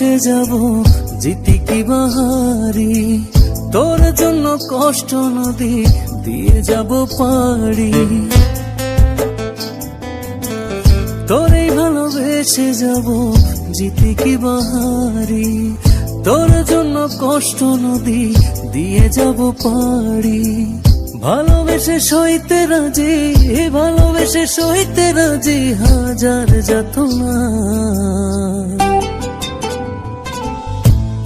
ভালোবেসে যাব, জিতি কি বাহারি? তোর জন্য কষ্ট নদী দিয়ে যাব পারি তোরে ভালোবেসে যাব, জিতি কি বাহারি? তোর জন্য কষ্ট নদী দিয়ে যাব পারি ভালোবেসে সইতে রাজি, ভালোবেসে সইতে রাজি, হাজার যত না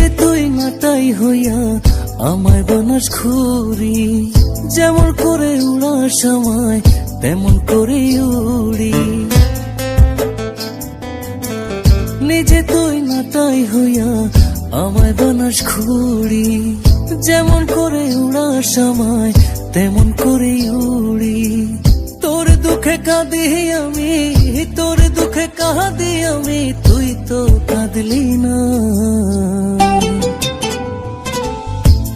নিজে তুই নাটাই হইয়া আমায় বানাস খুরি যেমন করে উড়ার সময় তেমন করে উড়ি। নিজে তুই নাটাই হইয়া আমায় বানাস খুরি যেমন করে উড়ার সময় তেমন করে উড়ি। তোর দুঃখে কাঁদি আমি, তোর দুঃখে কাঁদি আমি, তুই তো কাঁদলি না।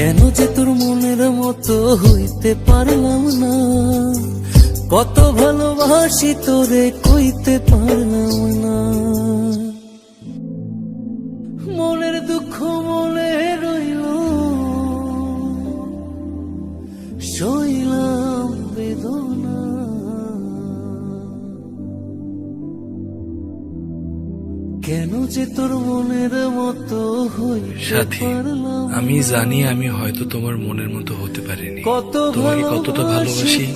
কেন যে তোর মনের মতো হইতে পারলাম না? কত ভালোবাসি তোরে কইতে পারলাম না। মনের দুঃখ মনে রইল শৈলাম বেদনা। কেন যে তোর মনের মতো হইতে পারলাম আমি জানি আমি হয়তো তোমার মনের মতো হতে পারিনি। তোমাকে কতটা ভালোবাসি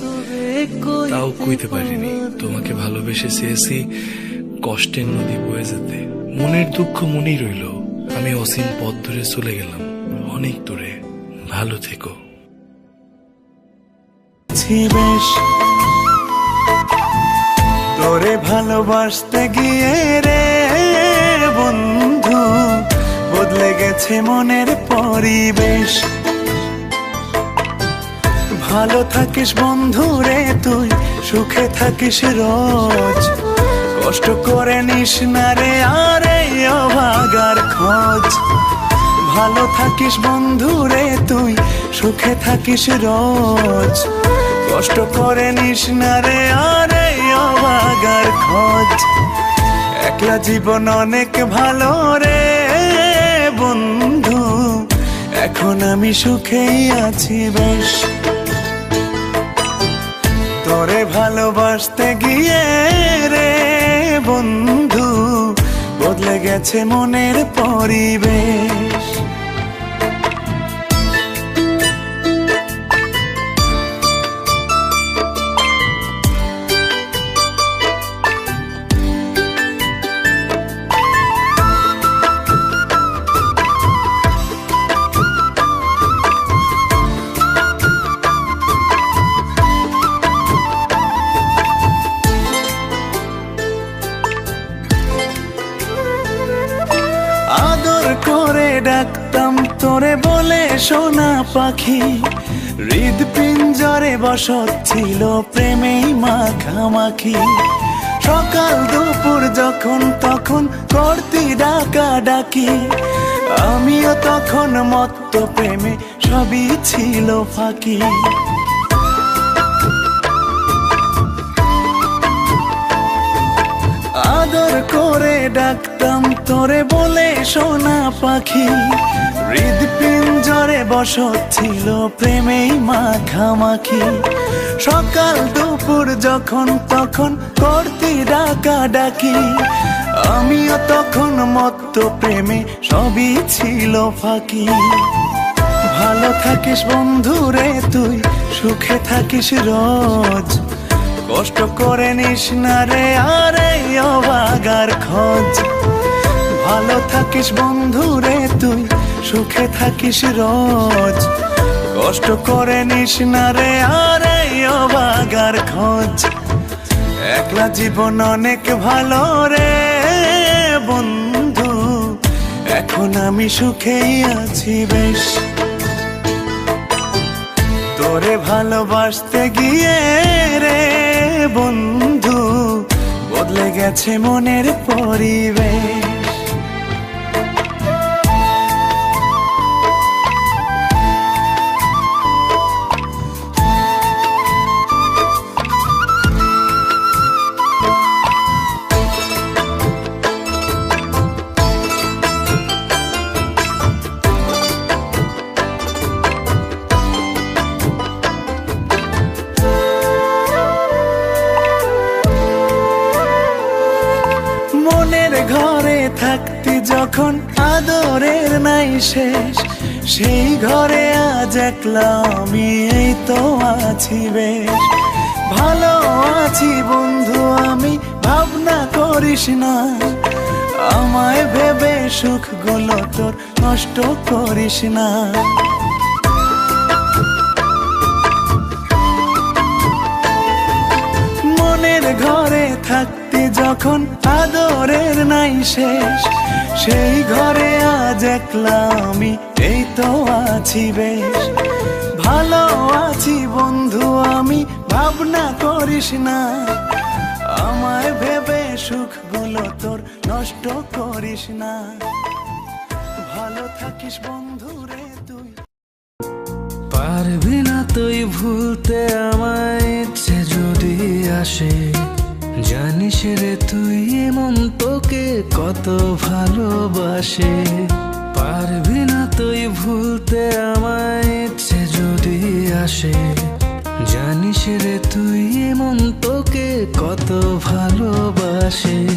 তাও কইতে পারিনি। তোমাকে ভালোবেসে চেয়েছি কষ্টের নদী বয়ে যেতে। মনের দুঃখ মনেই রইল। আমি অসীম পথ ধরে চলে গেলাম। অনেক দূরে। ভালো থেকো। বেশ। তোরে ভালোবাসতে গিয়ে রে বন্ধু। বদলে গেছে মনের পরিবেশ। ভালো থাকিস বন্ধু রে তুই, সুখে থাকিস রোজ। কষ্ট করে নিস না রে আরে অভাগার খোঁজ। ভালো থাকিস বন্ধু রে তুই, সুখে থাকিস রোজ। কষ্ট করে নিস না রে আরে অভাগার খোঁজ। একলা জীবন অনেক ভালো রে। বন্ধু, এখন আমি সুখেই আছি বেশ। তোরে ভালোবাসতে গিয়ে রে বন্ধু, বদলে গেছে মনের পরিবেশ। বলে সোনা পাখি। হৃদ পিঞ্জরে বসত ছিল প্রেমেই মাখামাখি। সকাল দুপুর যখন তখন করতি ডাকা ডাকি আমিও তখন মত্ত প্রেমে সবই ছিল ফাঁকি। আদর করে ডাকতাম তোরে বলে সোনা পাখি। হৃদ পিঞ্জরে বসত ছিল প্রেমেই মাখামাখি। সকাল দুপুর যখন তখন করতি ডাকা ডাকি আমিও তখন মত্ত প্রেমে সবই ছিল ফাঁকি। ভালো থাকিস বন্ধু রে তুই, সুখে থাকিস রোজ। কষ্ট করে নিস না রে, আরে অবাগার খোঁজ। ভালো থাকিস বন্ধু রে তুই, সুখে থাকিস রোজ। কষ্ট করে নিস না রে, আরে অবাগার খোঁজ। একলা জীবন অনেক ভালো রে বন্ধু। এখন আমি সুখেই আছি বেশ। তোরে ভালোবাসতে গিয়ে রে বন্ধু বদলে গেছে মনের পরিবেশ। মনের ঘরে থাকতি যখন আদরের নাই শেষ, সেই ঘরে আজ একলা আমি এই তো আছি বেশ। ভালো আছি বন্ধু আমি, ভাবনা করিস না। আমায় ভেবে সুখগুলো তোর নষ্ট করিস না। মনের ঘরে থাকতে যখন আদরের নাই শেষ, সেই ঘরে আজ একলা আমি, এই তো আছি বেশ। ভালো আছি বন্ধু আমি, ভাবনা করিস না। আমায় ভেবে সুখগুলো তোর নষ্ট করিস না। ভালো থাকিস বন্ধু রে তুই। পারবি না তুই ভুলতে আমায়, ইচ্ছে যদি আসে জানিস রে তুই এমন তোকে কত ভালোবাসে? পারবি না তুই ভুলতে আমায় ইচ্ছে যদি আসে। জানিস রে তুই এমন তোকে কত ভালোবাসে?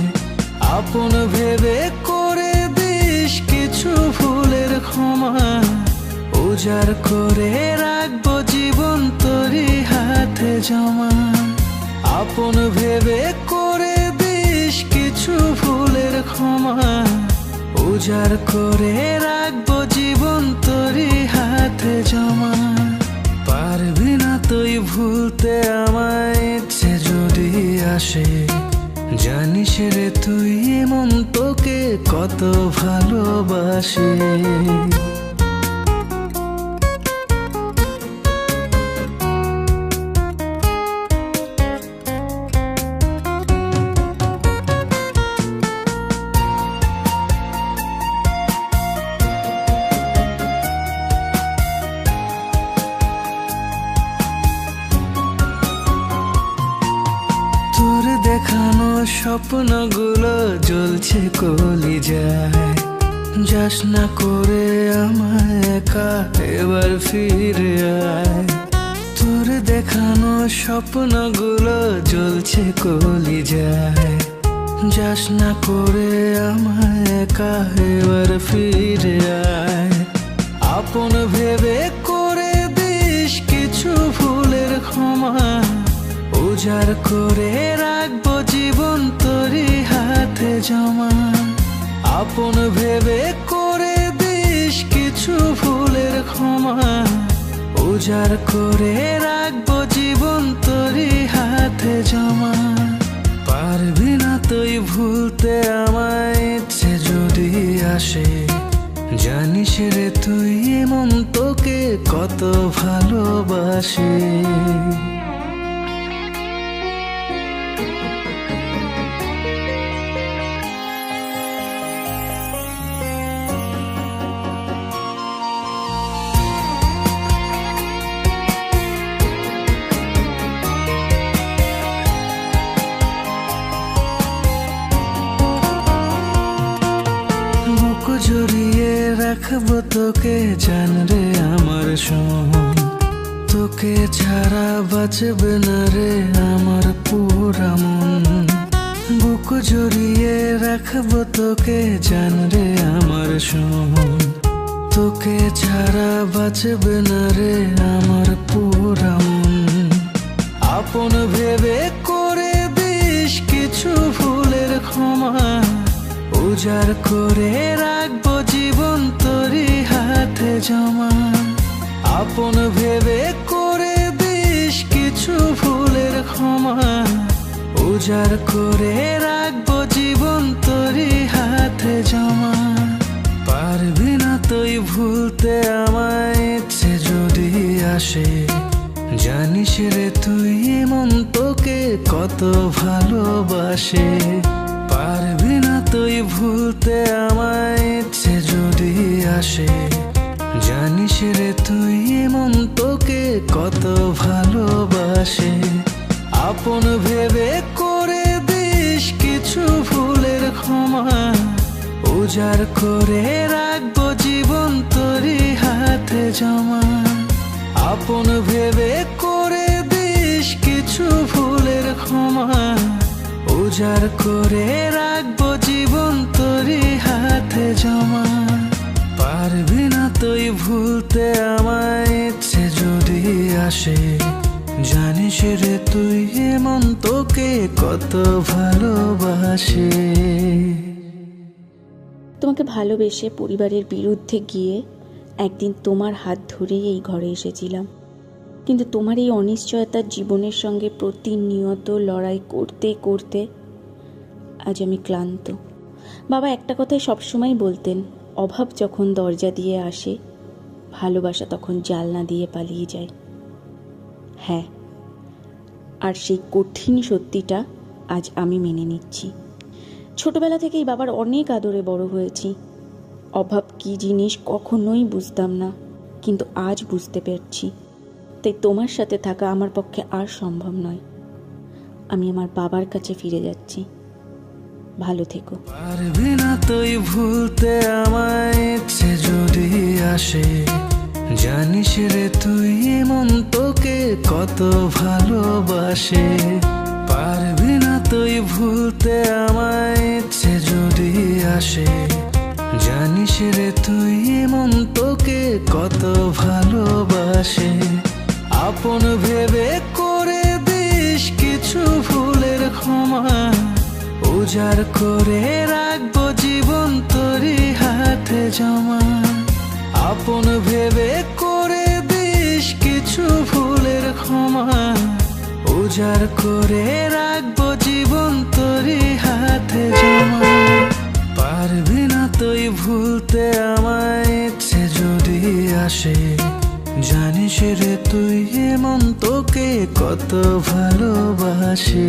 আপন ভেবে করে দিস কিছু ভুলের ক্ষমা। উজাড় করে রাখব জীবন তোরই হাতে জমা। আপন ভেবে করে দিস কিছু ভুলের ক্ষমা। উজাড় করে রাখব জীবন তোরই হাতে জমা। পারবি না তুই ভুলতে আমায় ইচ্ছে যদি আসে। জানিস রে তুই এমন তোকে কত ভালোবাসে। স্বপ্নগুলো জ্বলছে কলি যায় যাস না করে আমায় একা এবার ফিরে আয়। তোর দেখানো স্বপ্নগুলো জ্বলছে কলি যায় যাস না করে আমায় একা এবার ফিরে আয়। আপন ভেবে করে দিস কিছু ফুলের ক্ষমা। উজাড় করে রাখব জীবন তোরই হাতে জমা। আপন ভেবে করে দিস কিছু ভুলের ক্ষমা। উজাড় করে রাখব জীবন তোরই হাতে জমা। পারবি না তুই ভুলতে আমায় ইচ্ছে যদি আসে। জানিস রে তুই এমন তোকে কত ভালোবাসে। তোকে জান রে আমার সোন তোকে ছাড়া বাঁচবে না রে আমার পুরা মন। বুক জড়িয়ে রাখব তোকে জান রে আমার সোন তোকে ছাড়া বাঁচবে না রে আমার পুরা মন। আপন ভেবে করে দিস কিছু ভুলের ক্ষমা। উজাড় করে রাখব জীবন তোরই জমা আপন ভেবে করে দিস কিছু ভুলের ক্ষমা। উজাড় করে রাখব জীবন তোরই হাতে জমা। পারবি না তুই ভুলতে আমায় ইচ্ছে যদি আসে। জানিস রে তুই এমন তোকে কত ভালোবাসে। পারবি না তুই ভুলতে আমায় ইচ্ছে যদি আসে। জানিস রে তুই এমন তোকে কত ভালোবাসে। আপন ভেবে করে দিস কিছু ভুলের ক্ষমা। উজাড় করে রাখব জীবন তোরই হাতে জমা। আপন ভেবে করে দিস কিছু ভুলের ক্ষমা। উজাড় করে রাখব জীবন তোরই হাতে জমা। পারবি না তুই ভুলতে আমায় ইচ্ছে যদি আসে। জানিস রে তুই এমন তোকে কত ভালোবাসে। তোমাকে ভালোবেসে পরিবারের বিরুদ্ধে গিয়ে একদিন তোমার হাত ধরেই এই ঘরে এসেছিলাম। কিন্তু তোমার এই অনিশ্চয়তার জীবনের সঙ্গে প্রতিনিয়ত লড়াই করতে করতে আজ আমি ক্লান্ত। বাবা একটা কথাই সবসময় বলতেন অভাব যখন দরজা দিয়ে আসে, ভালোবাসা তখন জালনা দিয়ে পালিয়ে যায়। হ্যাঁ আর সেই কঠিন সত্যিটা আজ আমি মেনে নিচ্ছি। ছোটবেলা থেকেই বাবার অনেক আদরে বড় হয়েছি। অভাব কী জিনিস কখনোই বুঝতাম না, কিন্তু আজ বুঝতে পারছি। তাই তোমার সাথে থাকা আমার পক্ষে আর সম্ভব নয়। আমি আমার বাবার কাছে ফিরে যাচ্ছি। ভালো থেকো। পারবি না তুই ভুলতে আমায় আসে, জানিস রে তুই এমন তোকে কত ভালোবাসে। পারবি না তুই ভুলতে আমায়, ইচ্ছে যদি আসে, জানিস রে তুই এমন তোকে কত ভালোবাসে। আপন ভেবে করে দিস কিছু ভুলের ক্ষমা। উজাড় করে রাখব জীবন তোরই হাতে জমা। আপন ভেবে করে দিস কিছু ভুলের ক্ষমা। উজাড় করে রাখব জীবন তোরই হাতে জমা। পারবি না তুই ভুলতে আমায় ইচ্ছে যদি আসে। জানিস রে তুই এমন তোকে কত ভালোবাসে।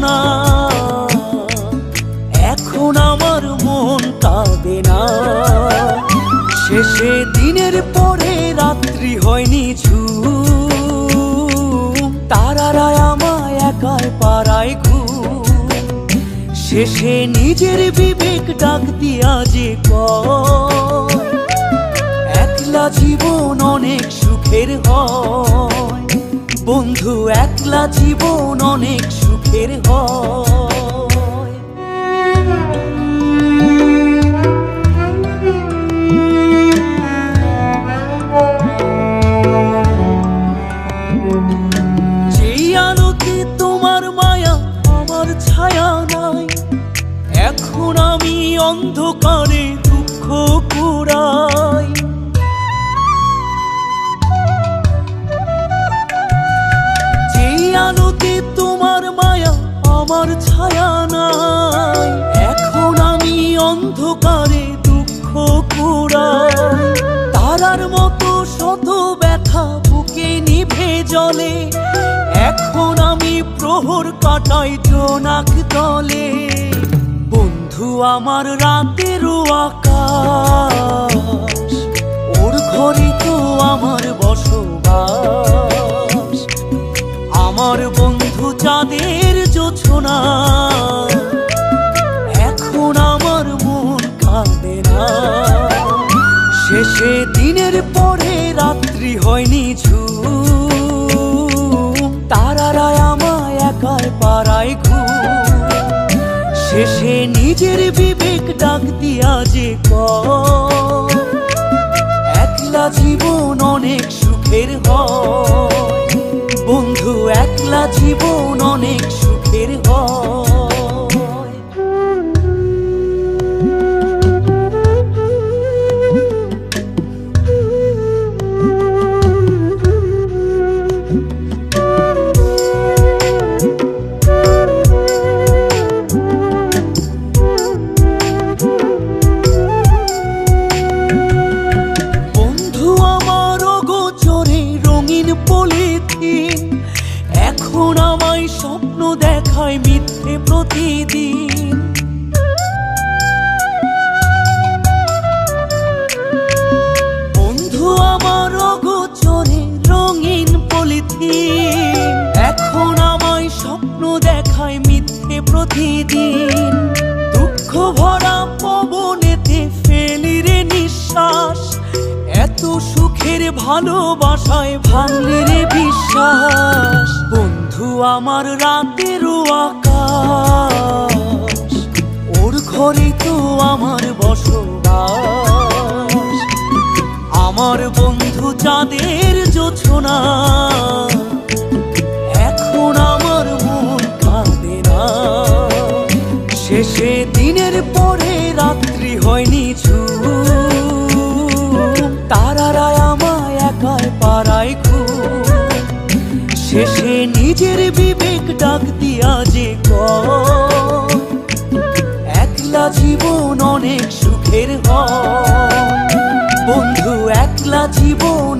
জোছনা এখন আমার মন কাঁদে না। শেষে দিনের পরে রাত্রি হয়নি ঝুম। তারারা আমায় একাই পাড়ায় ঘুম শেষে নিজের বিবেক ডাক দিয়া যে একলা জীবন অনেক সুখের হয়। বন্ধু, একলা জীবন অনেক সুখের হয়। যেই আলোতে তোমার মায়া আমার ছায়া নাই এখন আমি অন্ধকারে দুঃখ কুড়াই। ছায়া এখন আমি অন্ধকারে দুঃখ কুড়াই। তারার মতো শত ব্যথা বুকে নিভে জলে। এখন আমি প্রহর কাটাই জোনাক তলে। বন্ধু, আমার রাতেরও আকাশ, ওর ঘরে তো আমার বসবাস। আমার বন্ধু চাঁদের জোছনা। এখন আমার মন কাঁদে না। শেষে দিনের পরে রাত্রি হয়নি ঝুম। তারারা আমায় একাই পাড়ায় ঘুম। শেষে নিজের বিবেক ডাক দিয়া যে একলা জীবন অনেক সুখের হয়। বন্ধু একলা জীবন অনেক সুখের হয় চাঁদের জোছনা এখন আমার মন কাঁদে না। শেষে দিনের পরে রাত্রি হয়নি ছু তারারা আমায় একাই পাড়ায় ঘুম শেষে নিজের বিবেক ডাক দিয়া যে একলা জীবন অনেক সুখের হয়। বন্ধু, একলা জীবন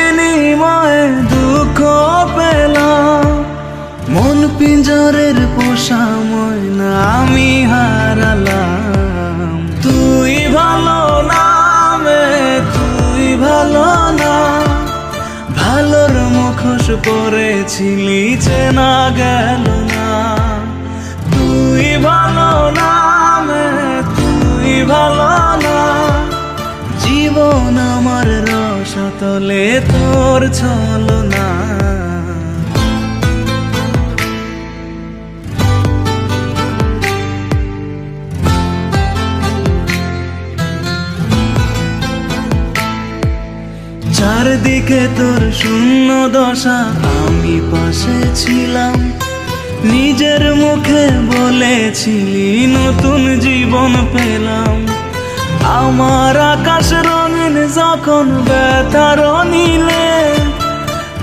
পিঞ্জরের পোষা ময়না আমি হারালাম। তুই ভালো নামে তুই ভালো না। ভালোর মুখোশ পরেছিলি চেনা গেল না। তুই ভালো নামে তুই ভালো না। জীবন আমার রসতলে তোর ছলনা। না চারদিকে তোর শূন্য দশা? আমি পাশে ছিলাম, নিজের মুখে বলেছিলি, নতুন জীবন পেলাম। আমার আকাশ রঙিন যখন ব্যথার নিলে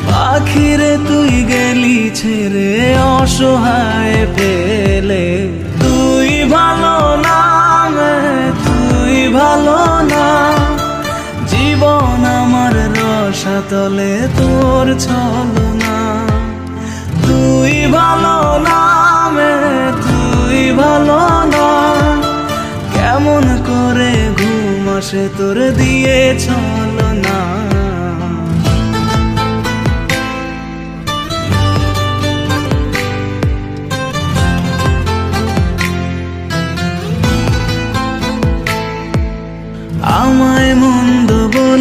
পাখিরে তুই গেলি ছেড়ে অসহায় পেলে তুই ভালো নামে রসাতলে তোর ছলনা। তুই ভালো নামে, তুই ভালো না কেমন করে ঘুম আসে তোর দিয়ে ছলনা।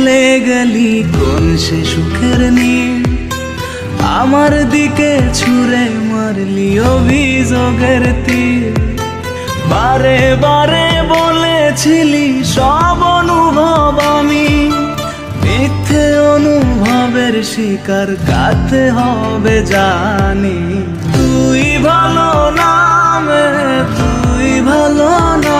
বলে গেলি কোন সে সুখের নীল? আমার দিকে ছুঁড়ে মারলি অভিযোগের তীর বারে বারে বলেছিলি সব অনুভব আমি। মিথ্যে অনুভবের শিকার কাতে হবে জানি। তুই ভালো নামে তুই ভালো না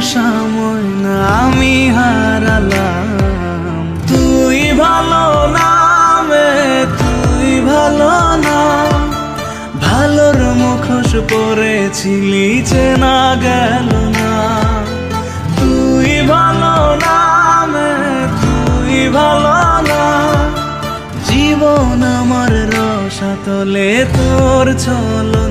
পিঞ্জরের আমি হারালাম। তুই ভালো নামে তুই ভালো না। ভালোর মুখোশ পরেছিলি চেনা গেল না। তুই ভালো নামে তুই ভালো না। জীবন আমার রসাতলে তোর না